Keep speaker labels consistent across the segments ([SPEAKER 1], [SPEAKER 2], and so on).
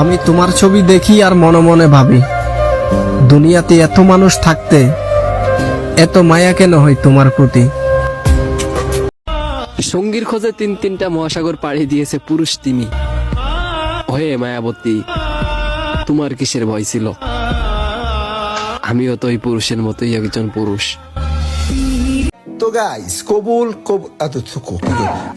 [SPEAKER 1] আমি তোমার ছবি দেখি আর মনে মনে ভাবি দুনিয়াতে এত মানুষ থাকতে এত মায়া কেন হয় তোমার প্রতি?
[SPEAKER 2] সঙ্গীর খোঁজে তিন তিনটা মহাসাগর পাড়ি দিয়েছে পুরুষ তিনি হয়ে মায়াবতী তোমার কিসের ভয় ছিল? আমিও তো ওই পুরুষের মতোই একজন পুরুষ।
[SPEAKER 3] তো গাইস কবুল কবুল। এত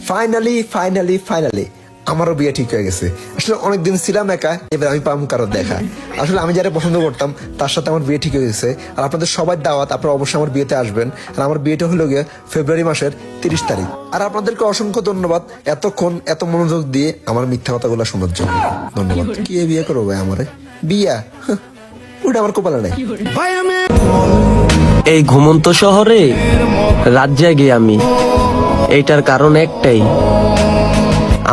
[SPEAKER 3] ফাইনালি ফাইনালি ফাইনালি আমারও বিয়ে ঠিক হয়ে গেছে। আসলে অনেকদিন ছিলাম একা এবার আমি পাম কারও দেখা। আসলে আমি যারা পছন্দ করতাম তার সাথে আমার বিয়ে ঠিক হয়ে গেছে। আর আপনাদের সবাই দাওয়াত আপনারা অবশ্যই আমার বিয়েতে আসবেন। আর আমার বিয়েটা হলো গিয়ে ফেব্রুয়ারি মাসের তিরিশ তারিখ। আর আপনাদেরকে অসংখ্য ধন্যবাদ এতক্ষণ এত মনোযোগ দিয়ে আমার মিথ্যা কথাগুলো শোনার জন্য। ধন্যবাদ। কি বিয়ে করব ভাই আমারে? বিয়া? ওটা আমার কপালে নাই।
[SPEAKER 4] এই ঘুমন্ত শহরে রাত জাগি আমি এইটার কারণ একটাই।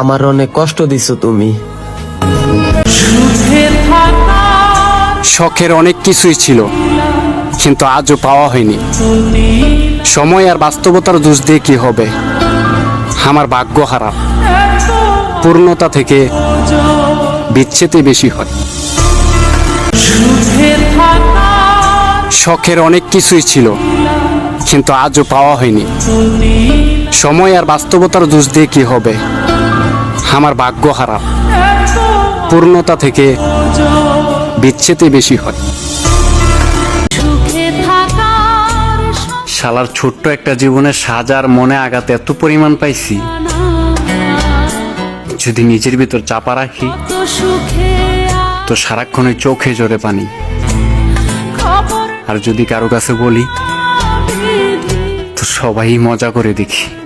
[SPEAKER 4] আমার অনেক কষ্ট দিছো তুমি।
[SPEAKER 5] শখের অনেক কিছুই ছিল, কিন্তু আজও পাওয়া হয়নি। সময় আর বাস্তবতার দোষ দিয়ে কি হবে? আমার ভাগ্য খারাপ। পূর্ণতা থেকে বিচ্ছেদই বেশি হয়। শখের অনেক কিছুই ছিল, কিন্তু আজও পাওয়া হয়নি। সময় আর বাস্তবতার দোষ দিয়ে কি হবে? আমার ভাগ্য খারাপ। পূর্ণতা থেকে বিচ্ছেদই বেশি হয়। শালার ছোট্ট একটা জীবনে সাজার মনে আঘাত এত পরিমাণ পাইছি। যদি নিজের ভিতর চাপা রাখি, তো সারাক্ষণে চোখে জোরে পানি। আর যদি কারও কাছে বলি, তো সবাই মজা করে দেখি।